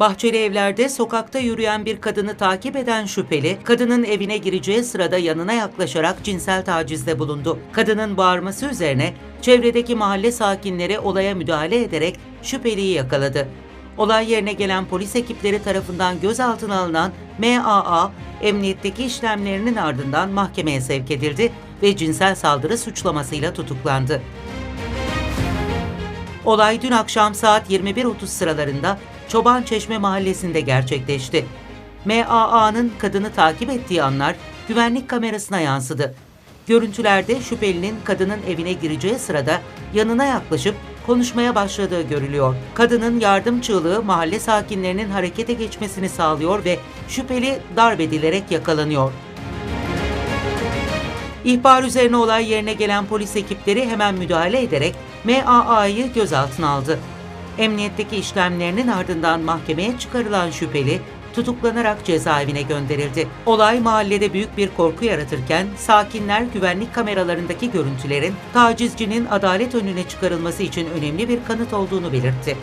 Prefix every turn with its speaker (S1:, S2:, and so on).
S1: Bahçeli evlerde sokakta yürüyen bir kadını takip eden şüpheli, kadının evine gireceği sırada yanına yaklaşarak cinsel tacizde bulundu. Kadının bağırması üzerine çevredeki mahalle sakinleri olaya müdahale ederek şüpheliyi yakaladı. Olay yerine gelen polis ekipleri tarafından gözaltına alınan MAA, emniyetteki işlemlerinin ardından mahkemeye sevk edildi ve cinsel saldırı suçlamasıyla tutuklandı. Olay dün akşam saat 21.30 sıralarında Çoban Çeşme mahallesinde gerçekleşti. MAA'nın kadını takip ettiği anlar güvenlik kamerasına yansıdı. Görüntülerde şüphelinin kadının evine gireceği sırada yanına yaklaşıp konuşmaya başladığı görülüyor. Kadının yardım çığlığı mahalle sakinlerinin harekete geçmesini sağlıyor ve şüpheli darp edilerek yakalanıyor. İhbar üzerine olay yerine gelen polis ekipleri hemen müdahale ederek MAA'yı gözaltına aldı. Emniyetteki işlemlerinin ardından mahkemeye çıkarılan şüpheli tutuklanarak cezaevine gönderildi. Olay mahallede büyük bir korku yaratırken sakinler güvenlik kameralarındaki görüntülerin tacizcinin adalet önüne çıkarılması için önemli bir kanıt olduğunu belirtti.